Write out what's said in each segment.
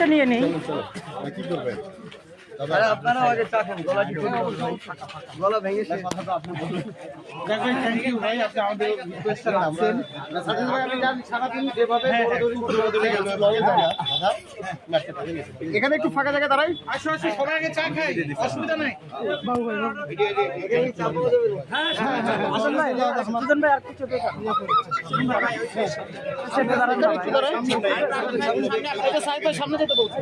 একটা নিয়ে নেই। কি করবেন? গেছে। এখানে একটু ফাঁকা জায়গা দাঁড়াই। আসো আসো সবাই আগে চা খাই। অসুবিধা নাই। ভাই ভাই আর কিছু। এটা সাইকেল সামনে যেতে বলছে।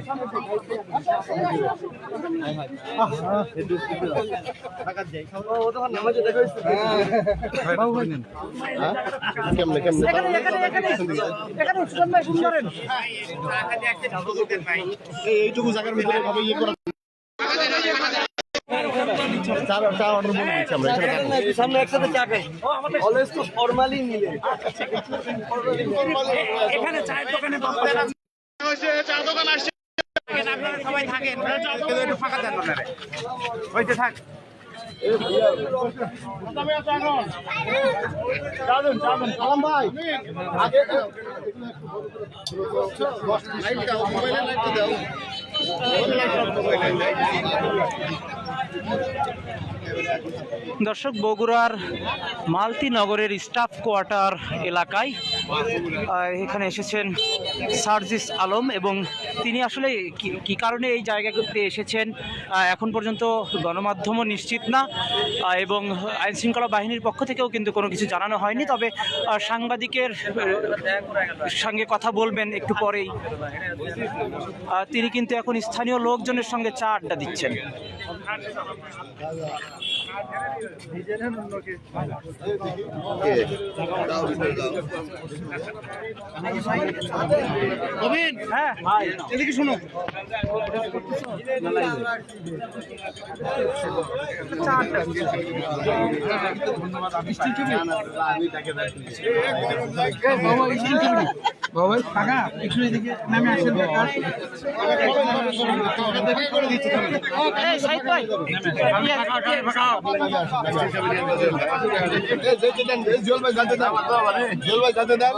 কেমনে কেমনে চা চা সামনে একসাথে চা খাই অলওয়েজ তো ফর্মালি মিলে এখানে চায়ের দোকানে সবাই থাকেন। ফাঁকা দেন হইতে থাক। মোবাইলে দর্শক, বগুড়ার মালতি নগরের স্টাফ কোয়ার্টার এলাকায় এখানে এসেছেন সার্জিস আলম এবং তিনি আসলে কি- কারণে এই জায়গাতে এসেছেন? এখন পর্যন্ত গণমাধ্যমও নিশ্চিত না এবং আইন শৃঙ্খলা বাহিনীর পক্ষ থেকেও কিন্তু কোনো কিছু জানানো হয়নি। তবে সাংবাদিকের সঙ্গে কথা বলবেন একটু পরেই। তিনি কিন্তু এখন স্থানীয় লোকজনের সঙ্গে চা আড্ডা দিচ্ছেন। হ্যাঁ। এদিকে শোনো। করে দিচ্ছি এই, সাইদ ভাই জল ভাই জানতে দাও জল ভাই জানতে দাও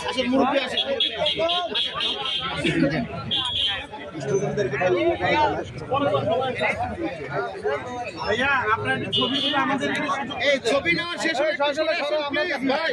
আসলে মুরব্বী আসে এই ছবি নেওয়া শেষ হয়ে আসলে ভাই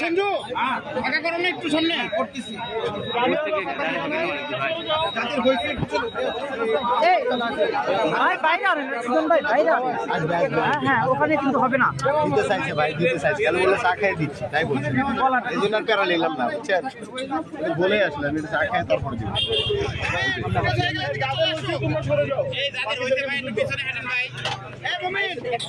সঞ্জু ফাঁকা করো না একটু সামনে। করতেছি। এই, ভাই বাইরে আনেন সুজন ভাই বাইরে আনেন হ্যাঁ হ্যাঁ ওখানে কিন্তু হবে না। দিতে চাইছে ভাই দিতে চাইছে। কেন বলে চা খেয়ে দিচ্ছি তাই বলছি। এই জন্য আর প্যারা নিলাম না বুঝছেন? বলে আসলাম আমি চা খেয়ে তারপর দিব।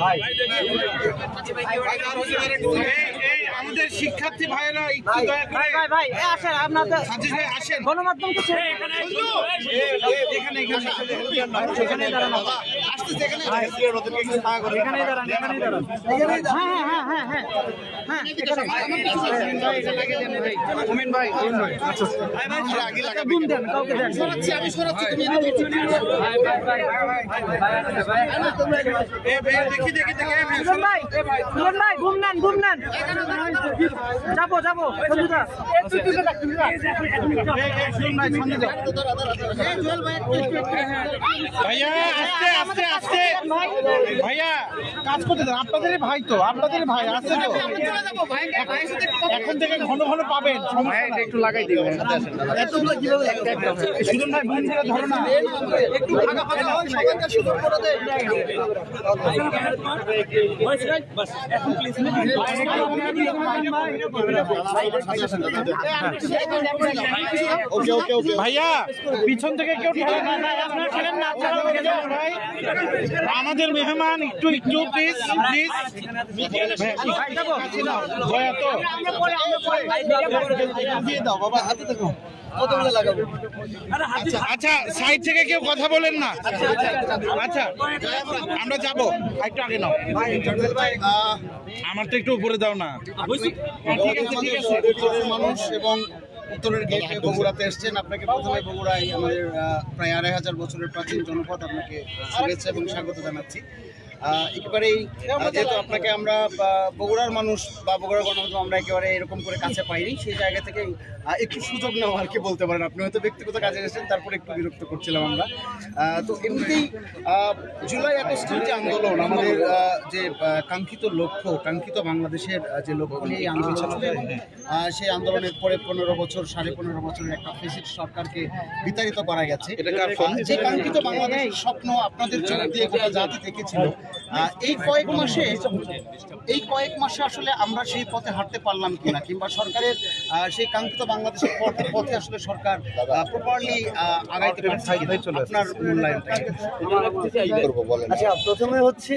ভাই আমাদের শিক্ষার্থী ভাইয়েরা একটু দয়া ভাই ভাই ভাই এ আসেন আপনার তো সাজিদ ভাই আসেন গণমাধ্যম তো এখানে এখানে এখানে দাঁড়ানো আসতেছে এখানে ওদেরকে একটু চা করে দাঁড়ান এখানেই দাঁড়ান হ্যাঁ হ্যাঁ হ্যাঁ হ্যাঁ হ্যাঁ মোমিন ভাই আগে লাগাবে বুম দেন কাউকে দেন আমি সরাচ্ছি তুমি এদিকে এ ভাই দেখি দেখি দেখি সুজন ভাই ভাই ঘুম নেন ঘুম নেন যাব যাব সঞ্জুদা ভাইয়া আস্তে আস্তে আস্তে। ভাইয়া কাজ করতে দেন আপনাদেরই ভাই তো আপনাদেরই ভাই আসছে তো। এখন থেকে ঘন ঘন পাবেন একটু লাগাই দিবেন সুজন ভাই বোন ছেড়ে ধরো না। একটু ফাঁকা ফাঁকা হয় সবাইকে সুযোগ করে দেয় ভাইয়া, পিছন থেকে কেউ আমাদের মেহমান, একটু একটু প্লিজ প্লিজ আচ্ছা সাইড থেকে কেউ কথা বলেন না। আচ্ছা আমরা যাব। একটু আগে নাও। আমার তো একটু উপরে দাও না। মানুষ এবং উত্তরের গেটে বগুড়াতে এসছেন। আপনাকে প্রথমে বগুড়ায় আমাদের প্রায় আড়াই হাজার বছরের প্রাচীন জনপদ আপনাকে শুভেচ্ছা এবং স্বাগত জানাচ্ছি। একেবারেই যেহেতু আপনাকে আমরা বগুড়ার মানুষ বা বগুড়ার গণমাধ্যম আমরা একেবারে এরকম করে কাছে পাইনি, সেই জায়গা থেকে একটু সুযোগ নেওয়া আর কি বলতে পারেন। আপনি হয়তো ব্যক্তিগত কাজে এসেছেন তারপরে একটু বিরক্ত করছিলাম আমরা। তো এমনিতেই জুলাই আগস্টের যে আন্দোলন আমাদের যে কাঙ্ক্ষিত লক্ষ্য কাঙ্ক্ষিত বাংলাদেশের যে লক্ষ্য নিয়ে আন্দোলন ছিল সেই আন্দোলনের পরে পনেরো বছর সাড়ে পনেরো বছরের একটা ফেসিট সরকারকে বিতাড়িত করা গেছে। যে কাঙ্ক্ষিত বাংলাদেশের স্বপ্ন আপনাদের চোখ দিয়ে গোটা জাতি দেখেছিল এই কয়েক মাসে এই কয়েক মাসে আসলে আমরা সেই পথে হাঁটতে পারলাম কিনা কিংবা সরকারের আহ, সেই কাঙ্ক্ষিত বাংলাদেশের পথে পথে আসলে সরকার প্রপারলি আগাইতে পারছে আপনার মূল্যায়নটা আচ্ছা প্রথমে হচ্ছে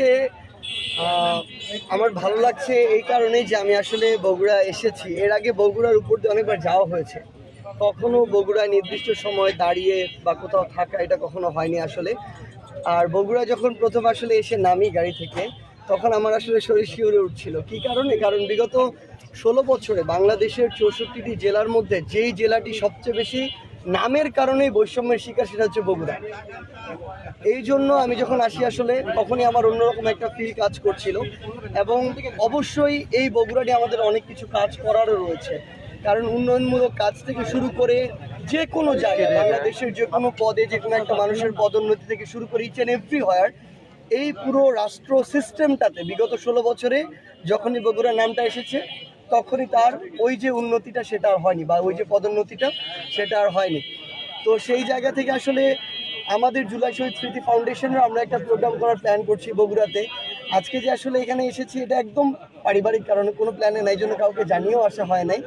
আমার ভালো লাগছে এই কারণেই যে আমি আসলে বগুড়া এসেছি। এর আগে বগুড়ার উপর দিয়ে অনেকবার যাওয়া হয়েছে। কখনো বগুড়ায় নির্দিষ্ট সময় দাঁড়িয়ে বা কোথাও থাকা এটা কখনো হয়নি আসলে। আর বগুড়া যখন প্রথম আসলে এসে নামি গাড়ি থেকে তখন আমার আসলে শরীর শিউরে উঠছিল। কি কারণে? কারণ বিগত ষোলো বছরে বাংলাদেশের চৌষট্টিটি জেলার মধ্যে যেই জেলাটি সবচেয়ে বেশি নামের কারণেই বৈষম্যের শিকার সেটা হচ্ছে বগুড়া। এই জন্য আমি যখন আসি আসলে, তখনই আমার অন্যরকম একটা ফিল কাজ করছিল এবং অবশ্যই এই বগুড়াটি আমাদের অনেক কিছু কাজ করারও রয়েছে। কারণ উন্নয়নমূলক কাজ থেকে শুরু করে যে কোনো জায়গায়, বাংলাদেশের যে কোনো পদে যে কোনো একটা মানুষের পদোন্নতি থেকে শুরু করে ইচ অ্যান্ড এভরি হোয়ার এই পুরো রাষ্ট্র সিস্টেমটাতে বিগত ষোলো বছরে যখনই বগুড়া নামটা এসেছে, তখনই তার ওই যে উন্নতিটা সেটা আর হয়নি বা ওই যে পদোন্নতিটা সেটা আর হয়নি। তো সেই জায়গা থেকে আসলে আমাদের জুলাই শহীদ স্মৃতি ফাউন্ডেশনের আমরা একটা প্রোগ্রাম করার প্ল্যান করছি বগুড়াতে। আজকে যে আসলে এখানে এসেছি, এটা একদম পারিবারিক কারণে কোনো প্ল্যানে নাই জন্য কাউকে জানিয়েও আসা হয় নাই।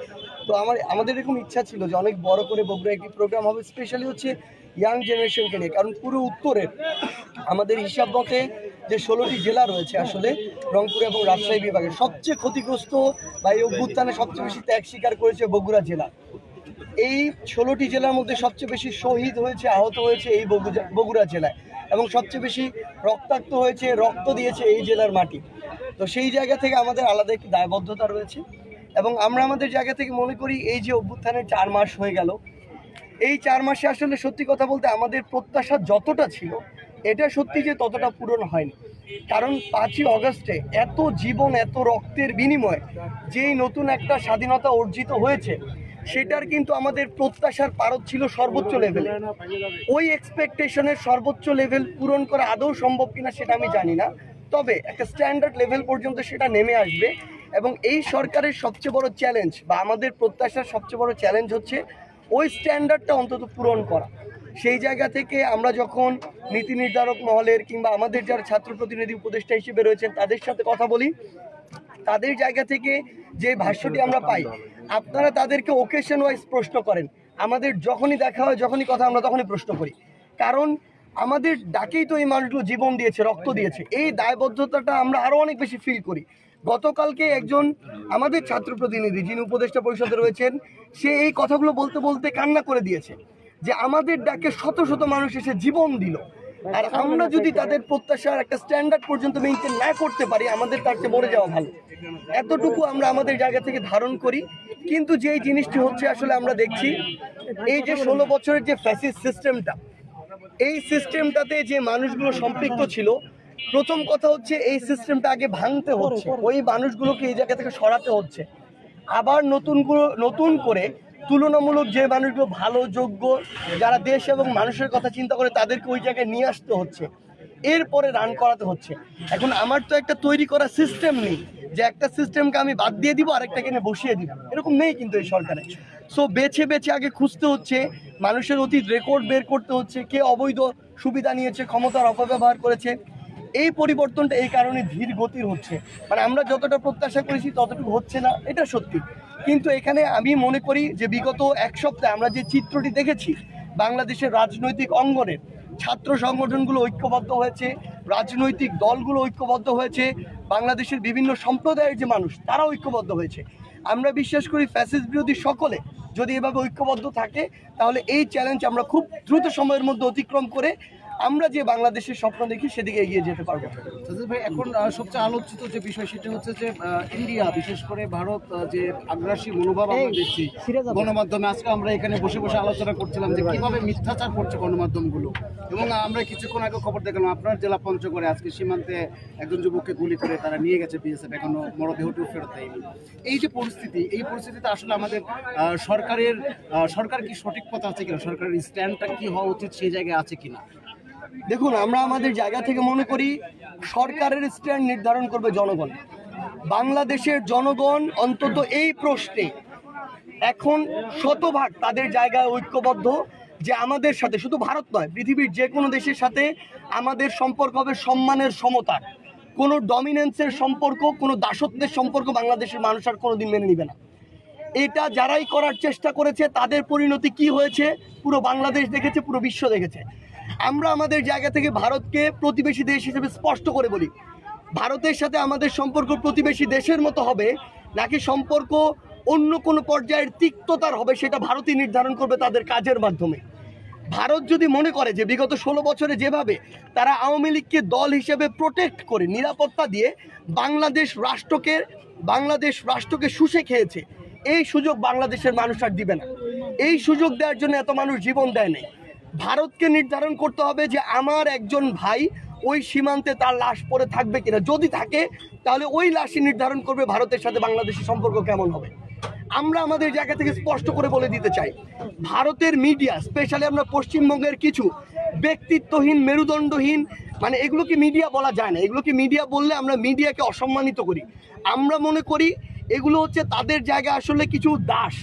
তো আমার, আমাদের এরকম ইচ্ছা ছিল যে অনেক বড় করে বগুড়া একটি প্রোগ্রাম হবে স্পেশালি হচ্ছে ইয়াং জেনারেশনকে নিয়ে, কারণ পুরো উত্তরে আমাদের হিসাব মতে যে ষোলোটি জেলা রয়েছে আসলে রংপুর এবং রাজশাহী বিভাগের সবচেয়ে ক্ষতিগ্রস্ত বা এই অভ্যুত্থানে সবচেয়ে বেশি ত্যাগ স্বীকার করেছে বগুড়া জেলা। এই ষোলোটি জেলার মধ্যে সবচেয়ে বেশি শহীদ হয়েছে, আহত হয়েছে এই বগুড়া জেলায় এবং সবচেয়ে বেশি রক্তাক্ত হয়েছে, রক্ত দিয়েছে এই জেলার মাটি। তো সেই জায়গা থেকে আমাদের আলাদা একটি দায়বদ্ধতা রয়েছে এবং আমরা আমাদের জায়গা থেকে মনে করি এই যে অভ্যুত্থানের চার মাস হয়ে গেল এই চার মাসে আসলে সত্যি কথা বলতে আমাদের প্রত্যাশা যতটা ছিল, এটা সত্যি যে ততটা পূরণ হয়নি। কারণ পাঁচই অগস্টে এত জীবন, এত রক্তের বিনিময়ে যেই নতুন একটা স্বাধীনতা অর্জিত হয়েছে, সেটার কিন্তু আমাদের প্রত্যাশার পারদ ছিল সর্বোচ্চ লেভেলে ওই এক্সপেকটেশনের সর্বোচ্চ লেভেল পূরণ করা আদৌ সম্ভব কিনা সেটা আমি জানি না। তবে একটা স্ট্যান্ডার্ড লেভেল পর্যন্ত সেটা নেমে আসবে এবং এই সরকারের সবচেয়ে বড় চ্যালেঞ্জ বা আমাদের প্রত্যাশার সবচেয়ে বড় চ্যালেঞ্জ হচ্ছে ওই স্ট্যান্ডার্ডটা অন্তত পূরণ করা। সেই জায়গা থেকে আমরা যখন নীতি নির্ধারক মহলের কিংবা আমাদের যারা ছাত্র প্রতিনিধি উপদেষ্টা হিসেবে রয়েছেন, তাদের সাথে কথা বলি। তাদের জায়গা থেকে যে ভাষ্যটি আমরা পাই, আপনারা তাদেরকে ওকেশন ওয়াইজ প্রশ্ন করেন। আমাদের যখনই দেখা হয়, যখনই কথা আমরা তখনই প্রশ্ন করি। কারণ আমাদের ডাকেই তো এই মানুষগুলো জীবন দিয়েছে, রক্ত দিয়েছে। এই দায়বদ্ধতাটা আমরা আরও অনেক বেশি ফিল করি। গতকালকে একজন আমাদের ছাত্র প্রতিনিধি যিনি উপদেষ্টা পরিষদে রয়েছেন, সে এই কথাগুলো বলতে বলতে কান্না করে দিয়েছে যে আমাদের ডাকে শত শত মানুষ এসে জীবন দিল। আর আমরা যদি তাদের প্রত্যাশার একটা স্ট্যান্ডার্ড পর্যন্ত মেনটেন না করতে পারি, আমাদের তার চেয়ে মরে যাওয়া ভালো। এতটুকু আমরা আমাদের জায়গা থেকে ধারণ করি। কিন্তু যেই জিনিসটি হচ্ছে, আসলে আমরা দেখছি এই যে ষোলো বছরের যে ফ্যাসিস সিস্টেমটা এই সিস্টেমটাতে যে মানুষগুলো সম্পৃক্ত ছিল প্রথম কথা হচ্ছে এই সিস্টেমটা আগে ভাঙতে হচ্ছে। ওই মানুষগুলোকে এই জায়গা থেকে সরাতে হচ্ছে। আবার নতুন নতুন করে তুলনামূলক যে মানুষগুলো ভালো যোগ্য যারা দেশ এবং মানুষের কথা চিন্তা করে তাদেরকে ওই জায়গায় নিয়ে আসতে হচ্ছে। এরপরে রান করাতে হচ্ছে। এখন আমার তো একটা তৈরি করা সিস্টেম নেই যে একটা সিস্টেমকে আমি বাদ দিয়ে দিব আরেকটাকে এনে বসিয়ে দিব। এরকম নেই কিন্তু এই সরকারে। সো বেছে বেছে আগে খুঁজতে হচ্ছে মানুষের অতীত রেকর্ড বের করতে হচ্ছে কে অবৈধ সুবিধা নিয়েছে ক্ষমতার অপব্যবহার করেছে এই পরিবর্তনটা এই কারণে ধীর গতির হচ্ছে। মানে আমরা যতটা প্রত্যাশা করেছি ততটুকু হচ্ছে না, এটা সত্যি। কিন্তু এখানে আমি মনে করি যে বিগত এক সপ্তাহে আমরা যে চিত্রটি দেখেছি, বাংলাদেশের রাজনৈতিক অঙ্গনের, ছাত্র সংগঠনগুলো ঐক্যবদ্ধ হয়েছে, রাজনৈতিক দলগুলো ঐক্যবদ্ধ হয়েছে, বাংলাদেশের বিভিন্ন সম্প্রদায়ের যে মানুষ, তারা ঐক্যবদ্ধ হয়েছে। আমরা বিশ্বাস করি ফ্যাসিস বিরোধী সকলে যদি এভাবে ঐক্যবদ্ধ থাকে, তাহলে এই চ্যালেঞ্জ আমরা খুব দ্রুত সময়ের মধ্যে অতিক্রম করে আমরা যে বাংলাদেশের স্বপ্ন দেখি সেদিকে এগিয়ে যেতে পারব। ভাই এখন সবচেয়ে আলোচিত যে বিষয় সেটা হচ্ছে যে ইন্ডিয়া বিশেষ করে ভারত যে আগ্রাসী মনোভাব আমরা দেখছি। গণমাধ্যমে আজকে আমরা এখানে বসে বসে আলোচনা করছিলাম যে কীভাবে মিথ্যাচার করছে গণমাধ্যমগুলো। এবং আমরা কিছুক্ষণ আগে খবর দেখলাম আপনার জেলা পঞ্চগড়ে আজকে সীমান্তে একজন যুবককে গুলি করে তারা নিয়ে গেছে বিএসএফ এখনও মরদেহটিও ফেরত দেয়নি। এই যে পরিস্থিতি এই পরিস্থিতিতে আসলে আমাদের সরকারের সরকার কি সঠিক পথ আছে কিনা? সরকারের স্ট্যান্ডটা কি হওয়া উচিত সেই জায়গায় আছে কিনা? দেখুন, আমরা আমাদের জায়গা থেকে মনে করি সরকারের স্ট্যান্ড নির্ধারণ করবে জনগণ। বাংলাদেশের জনগণ অন্তত এই প্রশ্নে এখন শতভাগ তাদের জায়গায় ঐক্যবদ্ধ যে আমাদের সাথে, শুধু ভারত নয়, পৃথিবীর যে কোনো দেশের সাথে আমাদের সম্পর্ক হবে সম্মানের সমতার কোনো ডমিনেন্সের সম্পর্ক, কোনো দাসত্বের সম্পর্ক বাংলাদেশের মানুষ আর কোনোদিন মেনে নিবে না। এটা যারাই করার চেষ্টা করেছে, তাদের পরিণতি কি হয়েছে? পুরো বাংলাদেশ দেখেছে, পুরো বিশ্ব দেখেছে। আমরা আমাদের জায়গা থেকে ভারতকে প্রতিবেশী দেশ হিসেবে স্পষ্ট করে বলি। ভারতের সাথে আমাদের সম্পর্ক প্রতিবেশী দেশের মতো হবে, নাকি সম্পর্ক অন্য কোনো পর্যায়ের তিক্ততার হবে সেটা ভারতই নির্ধারণ করবে তাদের কাজের মাধ্যমে। ভারত যদি মনে করে যে বিগত ষোলো বছরে যেভাবে তারা আওয়ামী লীগকে দল হিসেবে প্রোটেক্ট করে নিরাপত্তা দিয়ে বাংলাদেশ রাষ্ট্রকে বাংলাদেশ রাষ্ট্রকে শুষে খেয়েছে, এই সুযোগ বাংলাদেশের মানুষ আর দিবে না। এই সুযোগ দেওয়ার জন্য এত মানুষ জীবন দেয় নাই। ভারতকে নির্ধারণ করতে হবে যে আমার একজন ভাই ওই সীমান্তে তার লাশ পড়ে থাকবে কিনা। যদি থাকে, তাহলে ওই লাশই নির্ধারণ করবে ভারতের সাথে বাংলাদেশের সম্পর্ক কেমন হবে। আমরা আমাদের জায়গা থেকে স্পষ্ট করে বলে দিতে চাই, ভারতের মিডিয়া, স্পেশালি আমরা পশ্চিমবঙ্গের কিছু ব্যক্তিত্বহীন, মেরুদণ্ডহীন মানে এগুলোকে মিডিয়া বলা যায় না। এগুলোকে মিডিয়া বললে আমরা মিডিয়াকে অসম্মানিত করি? আমরা মনে করি এগুলো হচ্ছে তাদের জায়গা আসলে কিছু দাস।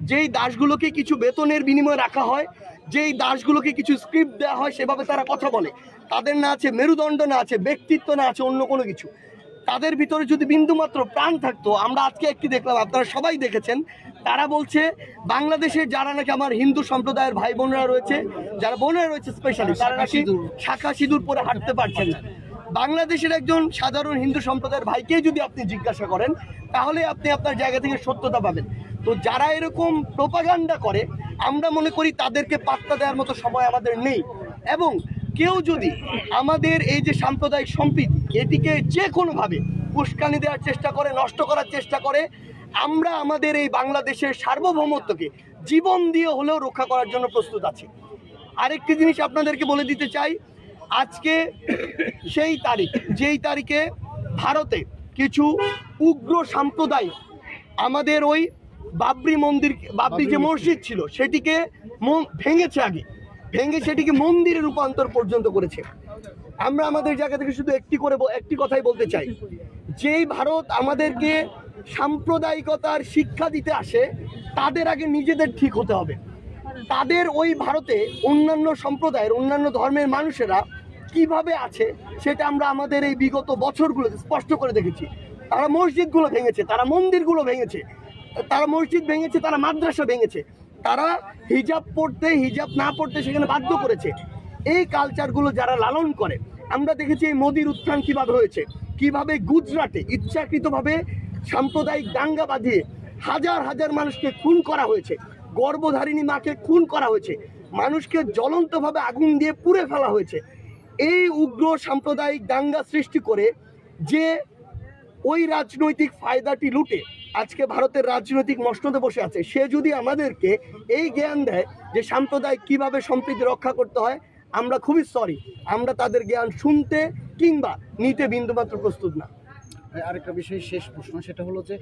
যেই দাসগুলোকে কিছু বেতনের বিনিময়ে রাখা হয় যেই দাসগুলোকে কিছু স্ক্রিপ্ট দেওয়া হয় সেভাবে তারা কথা বলে। তাদের না আছে মেরুদণ্ড না আছে ব্যক্তিত্ব না আছে অন্য কোনো কিছু। তাদের ভিতরে যদি বিন্দুমাত্র প্রাণ থাকতো আমরা আজকে একটি দেখলাম আপনারা সবাই দেখেছেন তারা বলছে বাংলাদেশে যারা নাকি আমার হিন্দু সম্প্রদায়ের ভাই বোনরা রয়েছে যারা বোনেরা রয়েছে স্পেশালি তারা নাকি শাখা সিঁদুর পরে হাঁটতে পারছেন না। বাংলাদেশের একজন সাধারণ হিন্দু সম্প্রদায়ের ভাইকেই যদি আপনি জিজ্ঞাসা করেন, তাহলে আপনি আপনার জায়গা থেকে সত্যতা পাবেন। তো যারা এরকম প্রোপাগান্ডা করে, আমরা মনে করি তাদেরকে পাত্তা দেওয়ার মতো সময় আমাদের নেই। এবং কেউ যদি আমাদের এই যে সাম্প্রদায়িক সম্প্রীতি, এটিকে যে কোনোভাবে উস্কানি দেওয়ার চেষ্টা করে, নষ্ট করার চেষ্টা করে, আমরা আমাদের এই বাংলাদেশের সার্বভৌমত্বকে জীবন দিয়ে হলেও রক্ষা করার জন্য প্রস্তুত আছি। আরেকটি জিনিস আপনাদেরকে বলে দিতে চাই আজকে সেই তারিখ যেই তারিখে ভারতে কিছু উগ্র সাম্প্রদায়িক আমাদের ওই বাবরি মন্দির বাবরি যে মসজিদ। ছিল সেটিকে ভেঙেছে আগে। ভেঙে সেটিকে মন্দিরে রূপান্তর পর্যন্ত করেছে। আমরা আমাদের জায়গা থেকে শুধু একটি করে একটি কথাই বলতে চাই। যেই ভারত আমাদেরকে সাম্প্রদায়িকতার শিক্ষা দিতে আসে তাদের আগে নিজেদের ঠিক হতে হবে। তাদের ওই ভারতে অন্যান্য সম্প্রদায়ের, অন্যান্য ধর্মের মানুষেরা কীভাবে আছে সেটা আমরা আমাদের এই বিগত বছরগুলোতে স্পষ্ট করে দেখেছি। তারা মসজিদগুলো ভেঙেছে, তারা মন্দিরগুলো ভেঙেছে, তারা মসজিদ ভেঙেছে, তারা মাদ্রাসা ভেঙেছে। তারা হিজাব পড়তে, হিজাব না পড়তে সেখানে বাধ্য করেছে। এই কালচারগুলো যারা লালন করে, আমরা দেখেছি এই মোদির উত্থান কীভাবে হয়েছে। কীভাবে গুজরাটে ইচ্ছাকৃতভাবে সাম্প্রদায়িক দাঙ্গা বাঁধিয়ে হাজার হাজার মানুষকে খুন করা হয়েছে। গর্ভধারিণী মাকে খুন করা হয়েছে। মানুষকে জ্বলন্তভাবে আগুন দিয়ে পুড়ে ফেলা হয়েছে। এই উগ্র সাম্প্রদায়িক দাঙ্গা সৃষ্টি করে যে ওই রাজনৈতিক ফায়দাটি লুটে আজকে ভারতের রাজনৈতিক মসনদে বসে আছে, সে যদি আমাদেরকে এই জ্ঞান দেয় যে সাম্প্রদায়িক কীভাবে সম্প্রীতি রক্ষা করতে হয়, আমরা খুবই সরি আমরা তাদের জ্ঞান শুনতে কিংবা নিতে বিন্দুমাত্র প্রস্তুত না। আরেকটা বিষয়, শেষ প্রশ্ন, সেটা হলো যে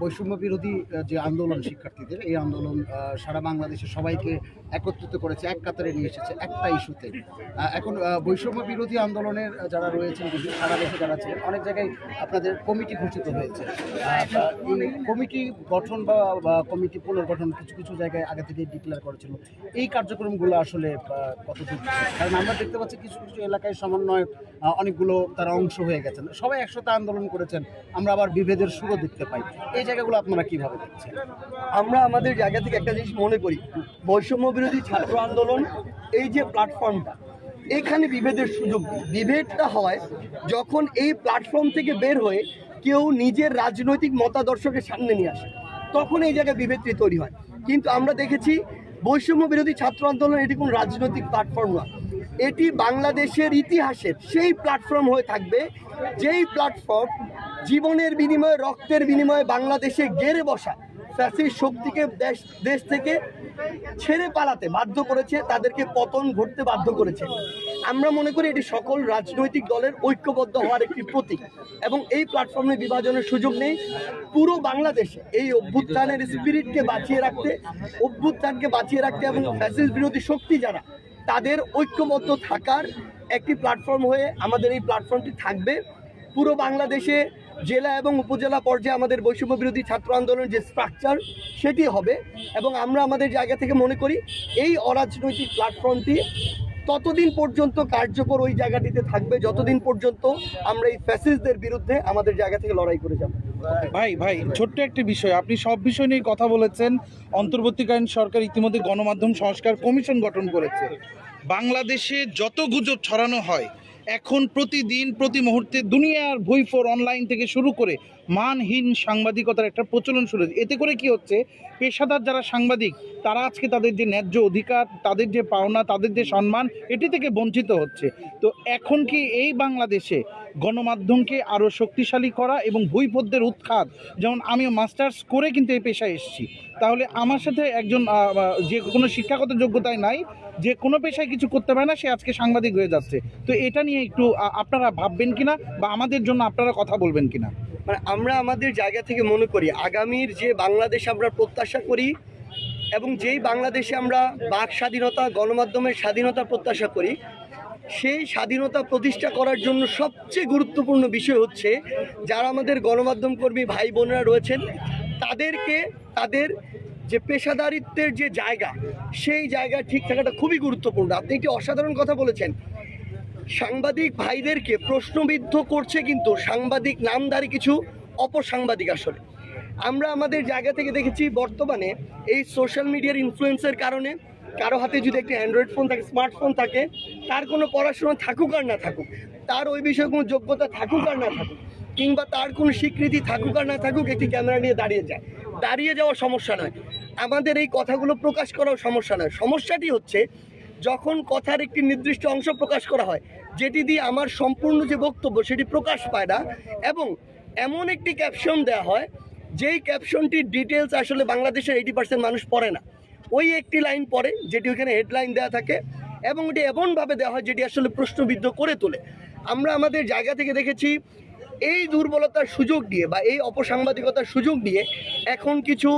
বৈষম্য বিরোধী যে আন্দোলন শিক্ষার্থীদের, এই আন্দোলন সারা বাংলাদেশে সবাইকে একত্রিত করেছে, এক কাতারে নিয়ে এসেছে, একটা ইস্যুতে। এখন বৈষম্য বিরোধী আন্দোলনের যারা রয়েছেন সারা দেশে যারা ছিলেন অনেক জায়গায় আপনাদের কমিটি ঘোষিত হয়েছে। কমিটি গঠন বা কমিটি পুনর্গঠন কিছু কিছু জায়গায় আগে থেকে ডিক্লেয়ার করেছিল। এই কার্যক্রমগুলো আসলে কতটুকু কারণ আমরা দেখতে পাচ্ছি, কিছু কিছু এলাকায় সমন্বয় অনেকগুলো তারা অংশ হয়ে গেছেন। সবাই একসাথে আন্দোলন করেছেন আমরা আবার বিভেদের সুরও দেখতে পাই। এই জায়গাগুলো আপনারা কীভাবে দেখছেন? আমরা আমাদের জায়গা থেকে একটা জিনিস মনে করি, বৈষম্য বিরোধী ছাত্র আন্দোলন, এই যে প্ল্যাটফর্মটা এখানে বিভেদের সুযোগ বিভেদটা হয় যখন এই প্ল্যাটফর্ম থেকে বের হয়ে কেউ নিজের রাজনৈতিক মতাদর্শকে সামনে নিয়ে আসে, তখন এই জায়গায় বিভেদটি তৈরি হয়। কিন্তু আমরা দেখেছি বৈষম্য বিরোধী ছাত্র আন্দোলন এটি কোনো রাজনৈতিক প্ল্যাটফর্ম নয় এটি বাংলাদেশের ইতিহাসের সেই প্ল্যাটফর্ম হয়ে থাকবে, যেই প্ল্যাটফর্ম জীবনের বিনিময়ে, রক্তের বিনিময়ে বাংলাদেশে গেড়ে বসা ফ্যাসির শক্তিকে দেশ দেশ থেকে ছেড়ে পালাতে বাধ্য করেছে, তাদেরকে পতন ঘটতে বাধ্য করেছে। আমরা মনে করি এটি সকল রাজনৈতিক দলের ঐক্যবদ্ধ হওয়ার একটি প্রতীক এবং এই প্ল্যাটফর্মে বিভাজনের সুযোগ নেই। পুরো বাংলাদেশে এই অভ্যুত্থানের স্পিরিটকে বাঁচিয়ে রাখতে, অভ্যুত্থানকে বাঁচিয়ে রাখতে এবং ফ্যাসিস বিরোধী শক্তি যারা, তাদের ঐক্যবদ্ধ থাকার একটি প্ল্যাটফর্ম হয়ে আমাদের এই প্ল্যাটফর্মটি থাকবে। পুরো বাংলাদেশে জেলা এবং উপজেলা পর্যায়ে আমাদের বৈষম্য বিরোধী ছাত্র আন্দোলনের যে স্ট্রাকচার সেটি হবে। এবং আমরা আমাদের জায়গা থেকে মনে করি, এই অরাজনৈতিক প্ল্যাটফর্মটি ততদিন পর্যন্ত কার্যকর ওই জায়গাটিতে থাকবে, যতদিন পর্যন্ত আমরা এই ফ্যাসিসদের বিরুদ্ধে আমাদের জায়গা থেকে লড়াই করে যাব। ভাই ভাই, ছোট্ট একটি বিষয়। আপনি সব বিষয় নিয়ে কথা বলেছেন। অন্তর্বর্তীকালীন সরকার ইতিমধ্যে গণমাধ্যম সংস্কার কমিশন গঠন করেছে। বাংলাদেশে যত গুজব ছড়ানো হয় এখন প্রতিদিন প্রতি মুহূর্তে দুনিয়ার ভুইফোর অনলাইন থেকে শুরু করে মানহীন সাংবাদিকতার একটা প্রচলন শুরু হয়েছে। এতে করে কি হচ্ছে, পেশাদার যারা সাংবাদিক, তারা আজকে তাদের যে ন্যায্য অধিকার, তাদের যে পাওনা, তাদের যে সম্মান, এটি থেকে বঞ্চিত হচ্ছে। তো এখন কি এই বাংলাদেশে গণমাধ্যমকে আরও শক্তিশালী করা এবং বইপদ্যের উৎখাত, যেমন আমি মাস্টার্স করে কিন্তু এই পেশায় এসেছি, তাহলে আমার সাথে একজন যে কোনো শিক্ষাগত যোগ্যতায় নাই, যে কোনো পেশায় কিছু করতে পারে না, সে আজকে সাংবাদিক হয়ে যাচ্ছে। তো এটা নিয়ে একটু আপনারা ভাববেন কিনা বা আমাদের জন্য আপনারা কথা বলবেন কিনা? মানে আমরা আমাদের জায়গা থেকে মনে করি, আগামীর যে বাংলাদেশ আমরা প্রত্যাশা করি এবং যেই বাংলাদেশে আমরা বাক স্বাধীনতা, গণমাধ্যমের স্বাধীনতা প্রত্যাশা করি, সেই স্বাধীনতা প্রতিষ্ঠা করার জন্য সবচেয়ে গুরুত্বপূর্ণ বিষয় হচ্ছে যারা আমাদের গণমাধ্যম কর্মী ভাই বোনেরা রয়েছেন, তাদেরকে তাদের যে পেশাদারিত্বের যে জায়গা, সেই জায়গা ঠিক থাকাটা খুবই গুরুত্বপূর্ণ। আপনি একটি অসাধারণ কথা বলেছেন সাংবাদিক ভাইদেরকে প্রশ্নবিদ্ধ করছে কিন্তু সাংবাদিক নামধারী কিছু অপসাংবাদিক আসলে। আমরা আমাদের জায়গা থেকে দেখেছি বর্তমানে এই সোশ্যাল মিডিয়ার ইনফ্লুয়েন্সের কারণে কারও হাতে যদি একটি অ্যান্ড্রয়েড ফোন থাকে স্মার্টফোন থাকে, তার কোনো পড়াশোনা থাকুক আর না থাকুক, তার ওই বিষয়ে কোনো যোগ্যতা থাকুক আর না থাকুক, কিংবা তার কোনো স্বীকৃতি থাকুক আর না থাকুক, একটি ক্যামেরা নিয়ে দাঁড়িয়ে যায়। দাঁড়িয়ে যাওয়া সমস্যা নয়। আমাদের এই কথাগুলো প্রকাশ করাও সমস্যা নয়। সমস্যাটি হচ্ছে যখন কথার একটি নির্দিষ্ট অংশ প্রকাশ করা হয়, যেটি দিয়ে আমার সম্পূর্ণ যে বক্তব্য সেটি প্রকাশ পায় না, এবং এমন একটি ক্যাপশন দেওয়া হয়, যেই ক্যাপশনটির ডিটেলস আসলে বাংলাদেশের এইটি পার্সেন্ট মানুষ পড়ে না। ওই একটি লাইন পড়ে, যেটি ওখানে হেডলাইন দেওয়া থাকে, এবং এটি এমনভাবে দেওয়া হয় যেটি আসলে প্রশ্নবিদ্ধ করে তোলে। আমরা আমাদের জায়গা থেকে দেখেছি, এই দুর্বলতার সুযোগ দিয়ে বা এই অপসাংবাদিকতার সুযোগ দিয়ে এখন কিছু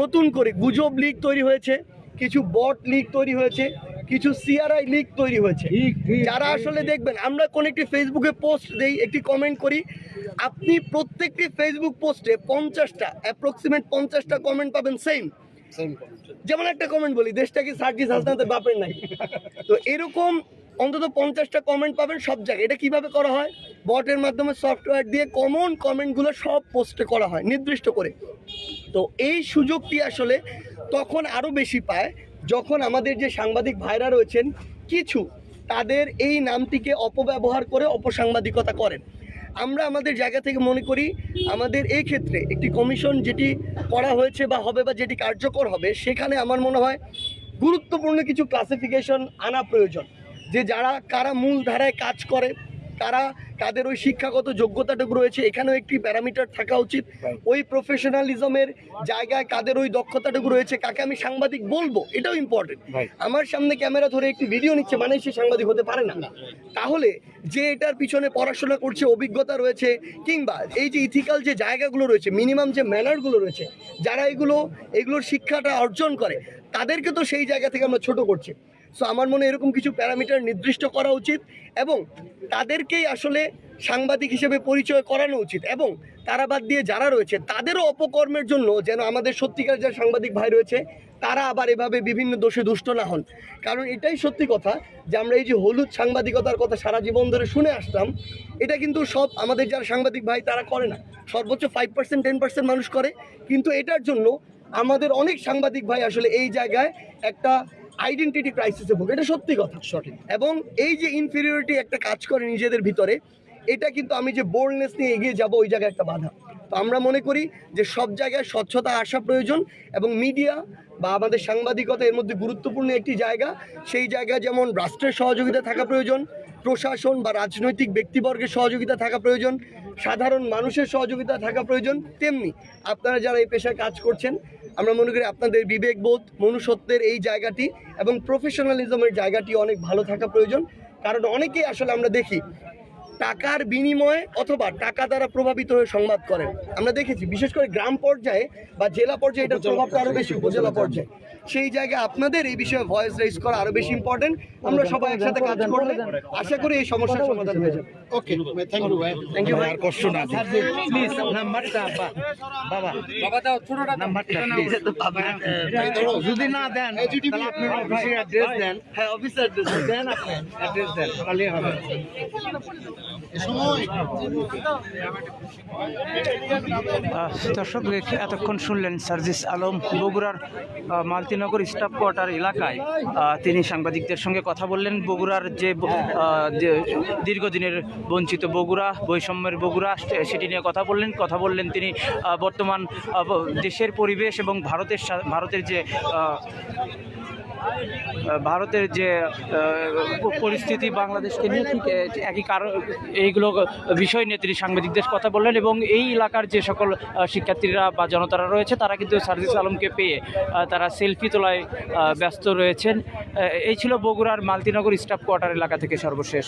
নতুন করে গুজব লিগ তৈরি হয়েছে, কিছু বট লিগ তৈরি হয়েছে কিছু সিআরআই লিগ তৈরি হয়েছে। যারা আসলে দেখবেন আমরা কোন একটি ফেসবুকে পোস্ট দেই একটি কমেন্ট করি আপনি প্রত্যেকটি ফেসবুক পোস্টে পঞ্চাশটা অ্যাপ্রক্সিমেট পঞ্চাশটা কমেন্ট পাবেন সেম যেমন একটা কমেন্ট বলি দেশটা কি সার্জিস হাসনাতের বাপের নাই? তো এরকম অন্তত পঞ্চাশটা কমেন্ট পাবেন সব জায়গায়। এটা কীভাবে করা হয়? বটের মাধ্যমে সফটওয়্যার দিয়ে কমন কমেন্টগুলো সব পোস্টে করা হয় নির্দিষ্ট করে। তো এই সুযোগটি আসলে তখন আরও বেশি পায় যখন আমাদের যে সাংবাদিক ভাইরা রয়েছেন, কিছু তাদের এই নামটিকে অপব্যবহার করে অপসাংবাদিকতা করেন। আমরা আমাদের জায়গা থেকে মনে করি, আমাদের এই ক্ষেত্রে একটি কমিশন যেটি করা হয়েছে বা হবে বা যেটি কার্যকর হবে, সেখানে আমার মনে হয় গুরুত্বপূর্ণ কিছু ক্লাসিফিকেশন আনা প্রয়োজন। যে যারা, কারা মূল ধারায় কাজ করে তারা তাদের ওই শিক্ষাগত যোগ্যতাটুকু রয়েছে। এখানেও একটি প্যারামিটার থাকা উচিত। ওই প্রফেশনালিজমের জায়গায় কাদের ওই দক্ষতাটুকু রয়েছে কাকে আমি সাংবাদিক বলব এটাও ইম্পর্টেন্ট আমার সামনে ক্যামেরা ধরে একটি ভিডিও নিচ্ছে মানে সে সাংবাদিক হতে পারে না। তাহলে যে এটার পিছনে পড়াশোনা করছে অভিজ্ঞতা রয়েছে কিংবা এই যে ইথিক্যাল যে জায়গাগুলো রয়েছে মিনিমাম যে ম্যানারগুলো রয়েছে যারা এগুলো এগুলোর শিক্ষাটা অর্জন করে তাদেরকে তো সেই জায়গা থেকে আমরা ছোট করছি। সো আমার মনে এরকম কিছু প্যারামিটার নির্দিষ্ট করা উচিত এবং তাদেরকেই আসলে সাংবাদিক হিসেবে পরিচয় করানো উচিত এবং তারা বাদ দিয়ে যারা রয়েছে, তাদেরও অপকর্মের জন্য যেন আমাদের সত্যিকার যারা সাংবাদিক ভাই রয়েছে, তারা আবার এভাবে বিভিন্ন দোষে দুষ্ট না হন। কারণ এটাই সত্যি কথা যে আমরা এই যে হলুদ সাংবাদিকতার কথা সারা জীবন ধরে শুনে আসতাম এটা কিন্তু সব আমাদের যারা সাংবাদিক ভাই তারা করে না। সর্বোচ্চ ফাইভ পার্সেন্ট টেন পার্সেন্ট মানুষ করে। কিন্তু এটার জন্য আমাদের অনেক সাংবাদিক ভাই আসলে এই জায়গায় একটা আইডেন্টিটি ক্রাইসিসে ভোগে। এটা সত্যি কথা। সঠিক। এবং এই যে ইনফিরিয়রিটি একটা কাজ করে নিজেদের ভিতরে এটা কিন্তু আমি যে বোল্ডনেস নিয়ে এগিয়ে যাব ওই জায়গায় একটা বাধা। তো আমরা মনে করি যে সব জায়গায় স্বচ্ছতা আসা প্রয়োজন এবং মিডিয়া বা আমাদের সাংবাদিকতা এর মধ্যে গুরুত্বপূর্ণ একটি জায়গা। সেই জায়গায় যেমন রাষ্ট্রের সহযোগিতা থাকা প্রয়োজন প্রশাসন বা রাজনৈতিক ব্যক্তিবর্গের সহযোগিতা থাকা প্রয়োজন সাধারণ মানুষের সহযোগিতা থাকা প্রয়োজন তেমনি আপনারা যারা এই পেশায় কাজ করছেন আমরা মনে করি আপনাদের বিবেকবোধ মনুষ্যত্বের এই জায়গাটি এবং প্রফেশনালিজমের জায়গাটি অনেক ভালো থাকা প্রয়োজন। কারণ অনেকেই আসলে আমরা দেখি টাকার বিনিময়ে অথবা টাকা দ্বারা প্রভাবিত হয়ে সংবাদ করেন। আমরা দেখেছি বিশেষ করে গ্রাম পর্যায়ে বা জেলা পর্যায়ে এটার প্রভাবটা আরও বেশি উপজেলা পর্যায়ে। সেই জায়গায় আপনাদের এই বিষয়ে ভয়েস রেজ করা আরও বেশি ইম্পর্টেন্ট আমরা সবাই একসাথে কাজ করলে আশা করি এই সমস্যার সমাধান হয়ে যাবে। ওকে থ্যাংক ইউ ভাই। থ্যাংক ইউ ভাই। কষ্ট না প্লিজ নাম্বারটা বাবা। বাবা দাও ছোটটা নাম্বারটা প্লিজ যদি না দেন তাহলে আপনি অফিসের অ্যাড্রেস দেন। হ্যাঁ অফিসার দেন আপনি। অ্যাড্রেস দেন তাহলে হবে। দর্শক দেখ- এতক্ষণ শুনলেন সার্জিস আলম বগুড়ার আহ, মালতীনগর স্টাফ কোয়ার্টার এলাকায় তিনি সাংবাদিকদের সঙ্গে কথা বললেন। বগুড়ার যে দীর্ঘদিনের বঞ্চিত বগুড়া, বৈষম্যের বগুড়া সেটি নিয়ে কথা বললেন। কথা বললেন তিনি বর্তমান দেশের পরিবেশ এবং ভারতের ভারতের যে ভারতের যে পরিস্থিতি বাংলাদেশকে নিয়ে ঠিক একই কারণ, এইগুলো বিষয় নিয়ে তিনি সাংবাদিকদের কথা বললেন এবং এই এলাকার যে সকল শিক্ষার্থীরা বা জনতারা রয়েছে, তারা কিন্তু সার্জিস আলমকে পেয়ে তারা সেলফি তোলায় ব্যস্ত রয়েছেন। এই ছিল বগুড়ার মালতিনগর স্টাফ কোয়ার্টার এলাকা থেকে সর্বশেষ।